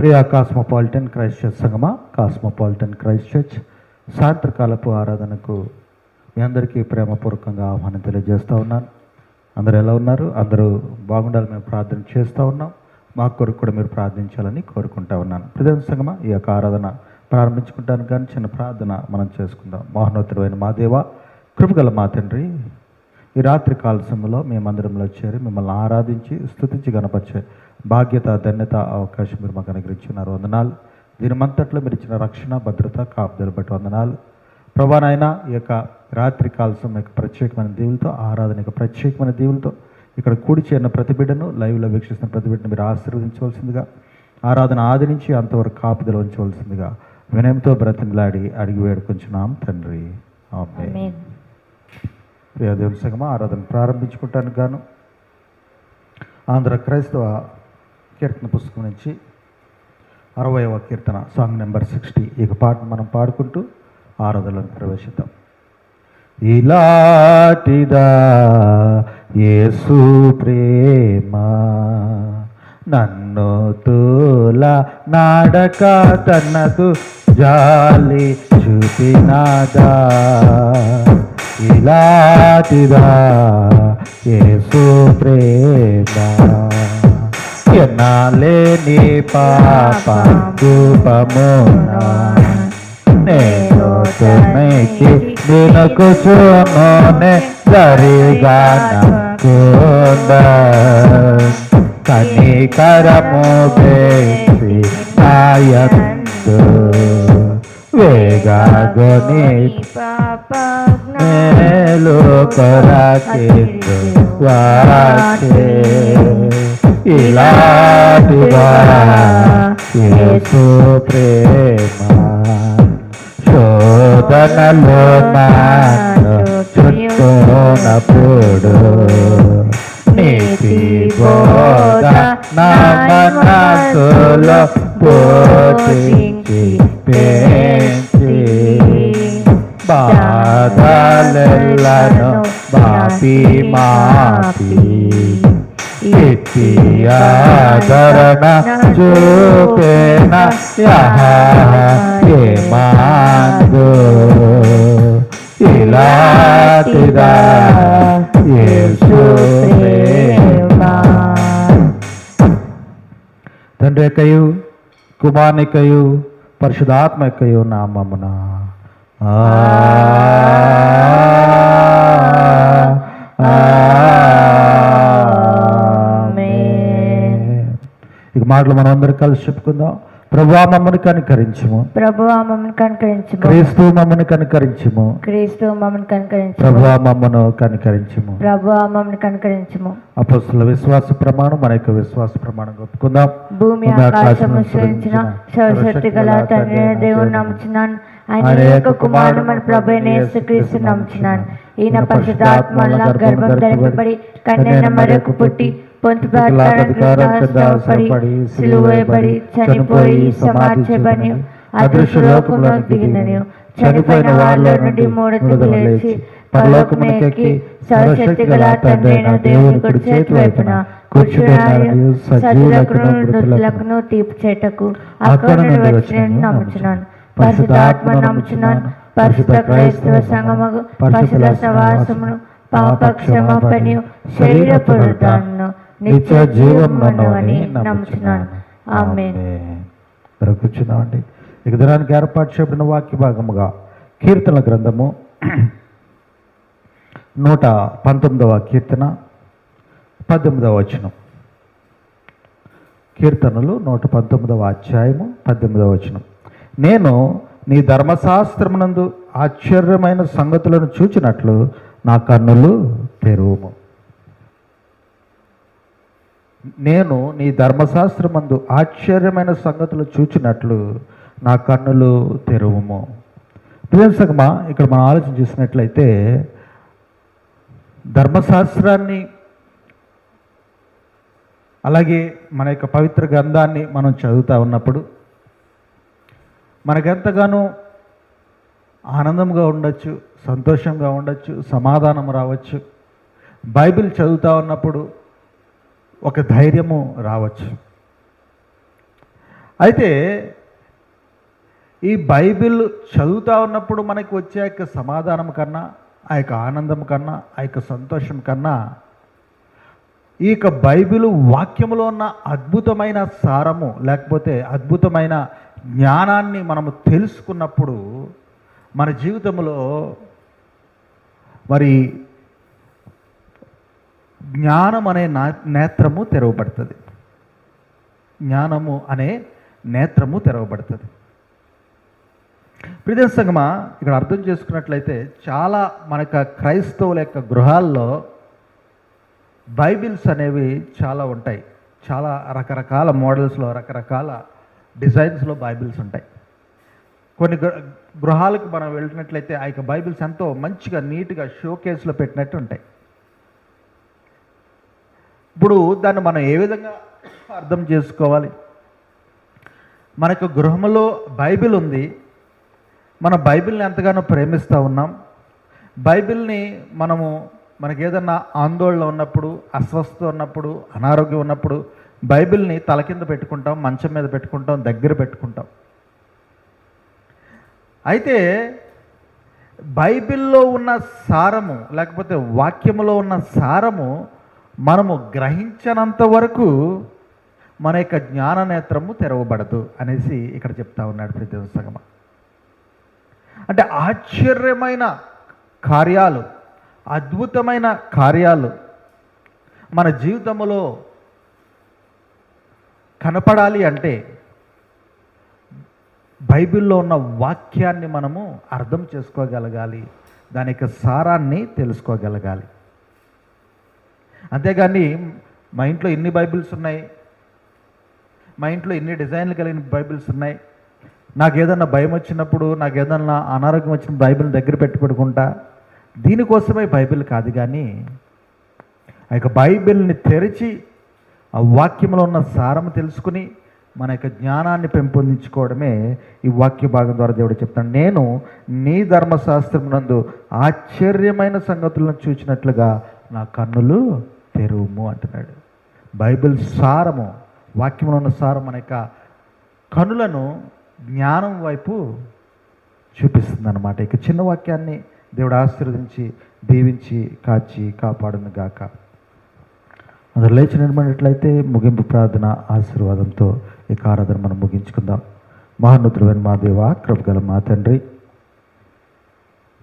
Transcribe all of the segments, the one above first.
Priya cosmopolitan Christ church సంగమా cosmopolitan Christ church సాయంత్రకాలపు ఆరాధనకు మీ అందరికీ ప్రేమపూర్వకంగా ఆహ్వానం తెలియజేస్తూ ఉన్నాను. అందరు ఎలా ఉన్నారు? అందరూ బాగుండాలి మేము ప్రార్థన చేస్తూ ఉన్నాం. మా కొరకు కూడా మీరు ప్రార్థించాలని కోరుకుంటా ఉన్నాను. ప్రధాన సంగమా ఈ యొక్క ఆరాధన ప్రారంభించుకుంటాను కానీ చిన్న ప్రార్థన మనం చేసుకుందాం. మోహనోత్తరమైన మా దేవ కృపగల మా తండ్రి ఈ రాత్రి కాల సమయంలో మేమందరంలో చేరి మిమ్మల్ని ఆరాధించి స్థుతించి గణపరిచే బాధ్యత ధన్యత అవకాశం మీరు మాకు అనుగ్రహించున్నారు. వందనాలు. దీనిమంతట్లో మీరు ఇచ్చిన రక్షణ భద్రత కాపుదలు బట్టి వందనాలు. ప్రభానైనా ఈ యొక్క రాత్రి కాల సమయం యొక్క ప్రత్యేకమైన దీవులతో ఆరాధన యొక్క ప్రత్యేకమైన దీవులతో ఇక్కడ కూడి చేరిన ప్రతి బిడ్డను లైవ్లో వీక్షిస్తున్న ప్రతి బిడ్డను మీరు ఆశీర్వదించవలసిందిగా ఆరాధన ఆదరించి అంతవరకు కాపుదల ఉంచవలసిందిగా వినయంతో బ్రతిమలాడి అడిగి వేడుకొంచున్నాం తండ్రి. ఆమె ఆమేన్. ప్రియ దేవుని సంగమా ఆరాధన ప్రారంభించుకుంటానికి గాను ఆంధ్ర క్రైస్తవ కీర్తన పుస్తకం నుంచి అరవైవ కీర్తన సాంగ్ నెంబర్ సిక్స్టీ. ఈ పాటను మనం పాడుకుంటూ ఆరాధనలను ప్రవేశిద్దాం. ఇలాటిదా యేసు ప్రేమ నన్ను తూల నాడక తన్నదు జాలి చూపినాదా? ఇలాటిదా యేసు ప్రేమ ఎన్నాలేని పాప రూపమునా నేను తుమికి నినకు చూనోనే సరిగా నకుంద కనికరము వేసి ఆయత్తు వేగాగొని మేలు కొరకి వాచే ఇలాంటివా? యేసు ప్రేమ శోధనలో చుట్టూనప్పుడు నీతి బోధ నా మనసులో పోషించి పెంచి. బాధలెల్లను బాపి మాపి. ఇట్టి ఆదరణ చూపేన ఏ మాందు ఇలాంటిదా యేసు ప్రేమ తండ్రి యొక్కయు కుమారుని యొక్కయు పరిశుధాత్మ యొక్కయు నామమున ఇక మాటలు మనం అందరం కలిసి చెప్పుకుందాం. ప్రభా మమ్మల్ని కనికరించము. ప్రభు మమ్మల్ని కనుకరించుము. క్రీస్తు మమ్మల్ని కనికరించము. క్రీస్తు మమ్మల్ని కనుకరించుము. ప్రభా మమ్మను కనికరించము. ప్రభు మమ్మల్ని కనుకరించుము. అపస్తుల విశ్వాస ప్రమాణం మన యొక్క విశ్వాస ప్రమాణం ఒప్పుకుందాం. భూమి ఆకాశము సృజించిన సర్వశక్తి గల తండ్రి దేవుని నమ్ముచున్నాను. ఆయన యొక్క కుమారుడు మన ప్రభు యేసుక్రీస్తు నమ్ముచున్నాను. ఈయన పరిశుద్ధాత్మల గర్భం ధరింపబడి కన్యన మరొక పుట్టి పొంతు పడి సిలువేయబడి చనిపోయి అదృశ్య దిగినని చనిపోయిన వాళ్ళ నుండి మూడో లేచి సర్వశక్తి గల దేవుని కుడి చేతి వైపున సజీవులకును మృతులకును తీర్పు చేటకు అక్కడ నుండి నమ్ముచున్నాను. పరిశుద్ధాత్మ నమ్ముచున్నాను. పరిశుద్ధ క్రైస్తవ సంగమగు పరిశుద్ధ సవాసమును పాప క్షమాపణి శరీర పునరుద్ధారణను నిత్య జీవమును అని నమ్ముచున్నాను. ఇక దినానికి ఏర్పాటు చేయబడిన వాక్య భాగముగా కీర్తన గ్రంథము నూట పంతొమ్మిదవ కీర్తన పద్దెనిమిదవ వచనం. కీర్తనలు నూట పంతొమ్మిదవ అధ్యాయము పద్దెనిమిదవ వచనం. నేను నీ ధర్మశాస్త్రమునందు ఆశ్చర్యమైన సంగతులను చూచినట్లు నా కన్నులు తెరువుము. నేను నీ ధర్మశాస్త్రమందు ఆశ్చర్యమైన సంగతులు చూచినట్లు నా కన్నులు తెరువుము. ప్రియంసగమా ఇక్కడ మనం ఆలోచన చేసినట్లయితే ధర్మశాస్త్రాన్ని అలాగే మన యొక్క పవిత్ర గ్రంథాన్ని మనం చదువుతూ ఉన్నప్పుడు మనకెంతగానో ఆనందంగా ఉండొచ్చు సంతోషంగా ఉండొచ్చు సమాధానం రావచ్చు. బైబిల్ చదువుతూ ఉన్నప్పుడు ఒక ధైర్యము రావచ్చు. అయితే ఈ బైబిల్ చదువుతా ఉన్నప్పుడు మనకి వచ్చే ఆ యొక్క సమాధానం కన్నా ఆ యొక్క ఆనందం కన్నా ఆ యొక్క సంతోషం కన్నా ఈ యొక్క బైబిల్ వాక్యములో ఉన్న అద్భుతమైన సారము లేకపోతే అద్భుతమైన జ్ఞానాన్ని మనము తెలుసుకున్నప్పుడు మన జీవితంలో మరి జ్ఞానం అనే నా నేత్రము తెరవబడుతుంది. జ్ఞానము అనే నేత్రము తెరవబడుతుంది. ప్రియ సంగమా ఇక్కడ అర్థం చేసుకున్నట్లయితే చాలా మనకు క్రైస్తవుల యొక్క గృహాల్లో బైబిల్స్ అనేవి చాలా ఉంటాయి. చాలా రకరకాల మోడల్స్లో రకరకాల డిజైన్స్లో బైబిల్స్ ఉంటాయి. కొన్ని గృహాలకు మనం వెళ్ళినట్లయితే ఆ యొక్క బైబిల్స్ ఎంతో మంచిగా నీట్గా షో కేసులో పెట్టినట్టు ఉంటాయి. ఇప్పుడు దాన్ని మనం ఏ విధంగా అర్థం చేసుకోవాలి? మనకు గృహంలో బైబిల్ ఉంది. మన బైబిల్ని ఎంతగానో ప్రేమిస్తూ ఉన్నాం. బైబిల్ని మనము మనకి ఏదన్నా ఆందోళన ఉన్నప్పుడు అస్వస్థ ఉన్నప్పుడు అనారోగ్యం ఉన్నప్పుడు బైబిల్ని తల కింద పెట్టుకుంటాం మంచం మీద పెట్టుకుంటాం దగ్గర పెట్టుకుంటాం. అయితే బైబిల్లో ఉన్న సారము లేకపోతే వాక్యములో ఉన్న సారము మనము గ్రహించనంత వరకు మన యొక్క జ్ఞాన నేత్రము తెరవబడదు అనేసి ఇక్కడ చెప్తా ఉన్నాడు ప్రతి సగమ అంటే ఆశ్చర్యమైన కార్యాలు అద్భుతమైన కార్యాలు మన జీవితంలో కనపడాలి అంటే బైబిల్లో ఉన్న వాక్యాన్ని మనము అర్థం చేసుకోగలగాలి దాని యొక్క సారాన్ని తెలుసుకోగలగాలి. అంతేగాని మా ఇంట్లో ఎన్ని బైబిల్స్ ఉన్నాయి? మా ఇంట్లో ఎన్ని డిజైన్లు కలిగిన బైబిల్స్ ఉన్నాయి? నాకు ఏదన్నా భయం వచ్చినప్పుడు నాకు ఏదన్నా అనారోగ్యం వచ్చిన బైబిల్ దగ్గర పెట్టి పెట్టుకుంటా దీనికోసమే బైబిల్ కాదు కానీ ఆ యొక్క బైబిల్ని తెరిచి ఆ వాక్యంలో ఉన్న సారం తెలుసుకుని మన యొక్క జ్ఞానాన్ని పెంపొందించుకోవడమే ఈ వాక్య భాగం ద్వారా దేవుడు చెప్తాను నేను నీ ధర్మశాస్త్రం నందు ఆశ్చర్యమైన సంగతులను చూచినట్లుగా నా కన్నులు తెరువుము అంటున్నాడు. బైబిల్ సారము వాక్యంలో ఉన్న సారం మన యొక్క కనులను జ్ఞానం వైపు చూపిస్తుంది అనమాట ఇక చిన్న వాక్యాన్ని దేవుడు ఆశీర్వదించి దీవించి కాచి కాపాడును గాక. అందరు లేచి నిలబడినట్లయితే ముగింపు ప్రార్థన ఆశీర్వాదంతో ఈ ఆరాధన మనం ముగించుకుందాం. మహానుద్రువైన మా దేవ కృపగల మా తండ్రి.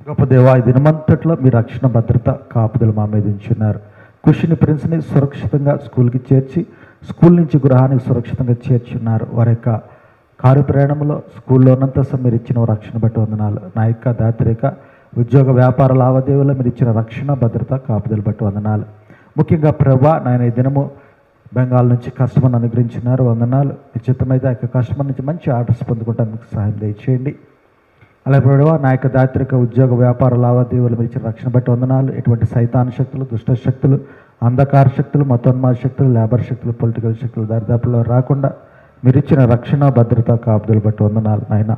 గొప్ప దేవ ఈ దినమంతట్లో మీ రక్షణ భద్రత కాపుదలు మా మీద ఉంచున్నారు. కుషిని ప్రిన్స్ని సురక్షితంగా స్కూల్కి చేర్చి స్కూల్ నుంచి గృహానికి సురక్షితంగా చేర్చున్నారు. వారి యొక్క కారు ప్రయాణంలో స్కూల్లో ఉన్నంత మీరు ఇచ్చిన రక్షణ బట్టి వందనాలు. నా యొక్క దాత్రిక ఉద్యోగ వ్యాపార లావాదేవీలో మీరు ఇచ్చిన రక్షణ భద్రత కాపుదలు బట్టి వందనాలు. ముఖ్యంగా ప్రభా నాయన ఈ దినము బెంగాల్ నుంచి కస్టమర్ని అనుగ్రహించినారు. వందనాలు. నిశ్చితమైతే ఆ యొక్క కస్టమర్ నుంచి మంచి ఆర్డర్స్ పొందుకుంటానికి సహాయం దయచేయండి. అలాగే ప్రభువా నా యొక్క దాత్రిక ఉద్యోగ వ్యాపార లావాదేవీలు మీరు ఇచ్చిన రక్షణ బట్టి వందనాలు. ఎటువంటి సైతాన్ శక్తులు దుష్ట శక్తులు అంధకార శక్తులు మతోన్మాద శక్తులు లేబర్ శక్తులు పొలిటికల్ శక్తులు దరిదాపుల్లో రాకుండా మీరు ఇచ్చిన రక్షణ భద్రత కాపుదలు బట్టి వందనాలు నాయన.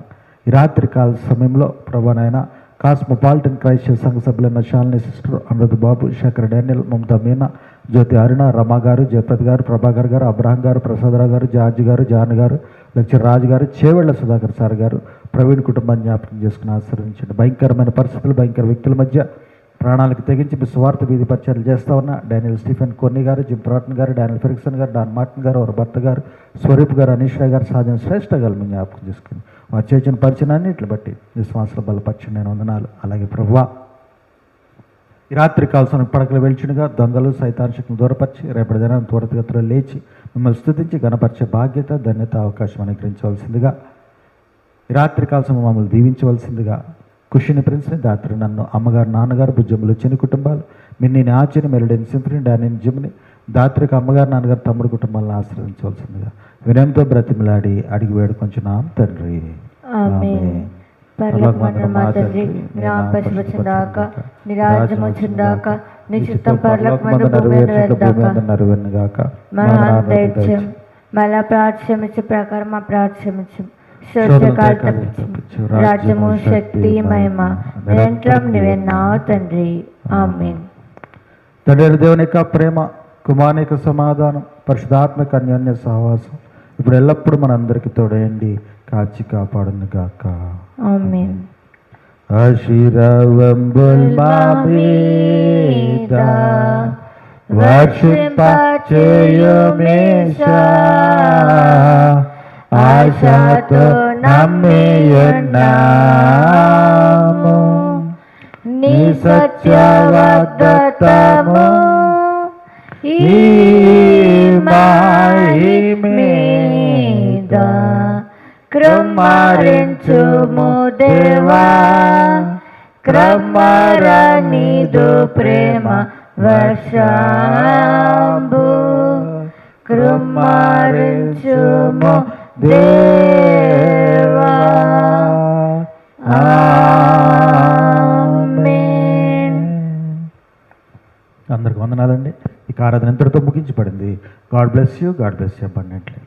ఈ రాత్రి కాల సమయంలో ప్రభా నాయన కాస్మోపాలిటన్ క్రైస్ట్ సంఘ సభ్యులైన శాలిని సిస్టర్ అనురుద్ బాబు శేఖర్ డానియల్ మమతా మీనా జ్యోతి అరుణ రమా గారు జయప్రద్ గారు ప్రభాకర్ గారు అబ్రహం గారు ప్రసాదరావు గారు జార్జ్ గారు జాన్ గారు లెక్చర్ రాజు గారు చేవెళ్ళ సుధాకర్ సార్ గారు ప్రవీణ్ కుటుంబాన్ని జ్ఞాపకం చేసుకుని ఆశీర్వదించండి భయంకరమైన పరిస్థితులు భయంకర వ్యక్తుల మధ్య ప్రాణాలకు తెగించి మీ స్వార్థ వీధి పరిచయాలు చేస్తా ఉన్న. డానియల్ స్టీఫెన్ కొన్ని గారు జిమ్ ప్రాటన్ గారు డానియల్ ఫెరిక్సన్ గారు డాన్ మార్టిన్ గారు వారి భర్త గారు స్వరూప్ గారు అనీష్ రాయ్ గారు సాధన శ్రేష్ఠ గారు మీ జ్ఞాపకం చేసుకుని వారు చేసిన పరిచయాన్ని ఇట్లా బట్టి విశ్వాసాల బలపరిచిన నేను వందనాలు. అలాగే ప్రభువా ఈ రాత్రి కాల్సిన పడకలు వెళ్చునుగా దొంగలు సైతాంశకులు దూరపరిచి రేపటి దినాన్ని త్వరతగతిలో లేచి మిమ్మల్ని స్తుతించి గణపరిచే బాధ్యత ధన్యత అవకాశం అనుగ్రహించవలసిందిగా రాత్రి కాల్సిన మమ్మల్ని దీవించవలసిందిగా కుషిని ప్రిన్స్ని దాత్రి నన్ను అమ్మగారు నాన్నగారు భుజములు చిన్న కుటుంబాలు మిన్ని ఆచిని మెరుడైన సింపుని డానిని జిమ్ని దాత్రికి అమ్మగారు నాన్నగారు తమ్ముడు కుటుంబాలను ఆశ్రయించవలసిందిగా వినయంతో బ్రతిమలాడి అడిగి తండ్రి ఆమేన్. పరలోకమందున మా తండ్రి నీ నామం పరిశుద్ధపరచుగాక నీ చిత్తం పరలోకమందు భూమి మన దైత్యం మళ్ళా ప్రార్థించే ప్రకారం మా ప్రార్థించు. శోధకాలు తప్పించు. రాజ్యము శక్తి మహిమ నిరంతరం తండ్రి. ఆమెన్. తండ్రి దేవుని యొక్క ప్రేమ కుమారుని యొక్క సమాధానం పరిశుధాత్మక అన్యోన్య సహవాసం ఇప్పుడు ఎల్లప్పుడూ మనందరికీ తోడయండి. కాచి కాపాడును గాక ఆమేన్. ఆశీర్వంబుల్ మా మీద. వర్షింప చేయుమేషా ఆశతో నమ్మియున్నాము. నీ సత్యవాగ్దత్తము ఈ మాయి మీద. కృమ్మరించుము దేవా. క్రమర నీదు ప్రేమ వర్షాంబు కృమ్మరించుము దేవా. అందరికి వందనాలండి. ఈ ఆరాధన ఎంతటితో ముగించబడింది. God bless you God bless you abundantly